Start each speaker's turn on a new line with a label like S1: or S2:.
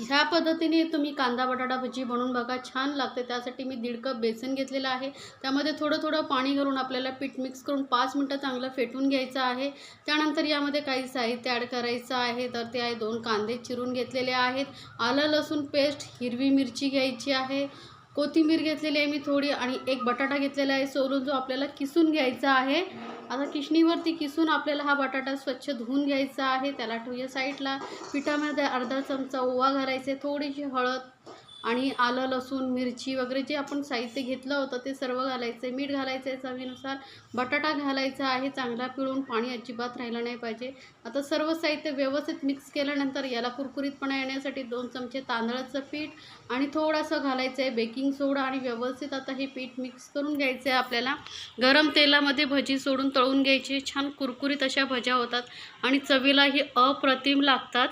S1: ह्या पद्धतीने तुम्ही कांदा बटाटा भजी बनवून बघा. छान लागते. त्यासाठी मी दीड कप बेसन घेतलेलं आहे. त्यामध्ये थोडं थोडं पाणी घालून आपल्याला पीठ मिक्स करून पाच मिनटं चांगलं फेटून घ्यायचं आहे. त्यानंतर यामध्ये काही साहित्य ॲड करायचं आहे. तर ते आहे दोन कांदे चिरून घेतलेले आहेत. आलं लसूण पेस्ट हिरवी मिरची घ्यायची आहे. कोथिंबीर घेतलेली आहे मी थोडी आणि एक बटाटा घेतलेला आहे. सोलून जो आपल्याला किसून घ्यायचा आहे. आता किशणीवरती किसून आपल्याला हा बटाटा स्वच्छ धुवून घ्यायचा आहे. त्याला ठेवूया साईडला. पिठामध्ये अर्धा चमचा ओवा घालायचे थोडीशी हळद आणि आलं लसूण मिरची वगैरे जे आपण साहित्य घेतलं होतं ते सर्व घालायचं आहे मीठ घालायचं आहे चवीनुसार. बटाटा घालायचा आहे चांगला पिळून पाणी अजिबात राहिलं नाही पाहिजे. आता सर्व साहित्य व्यवस्थित मिक्स केल्यानंतर याला कुरकुरीतपणा येण्यासाठी दोन चमचे तांदळाचं पीठ आणि थोडंसं घालायचं आहे बेकिंग सोडा आणि व्यवस्थित आता हे पीठ मिक्स करून घ्यायचं आहे आपल्याला. गरम तेलामध्ये भजी सोडून तळून घ्यायची. छान कुरकुरीत अशा भज्या होतात आणि चवीलाही अप्रतिम लागतात.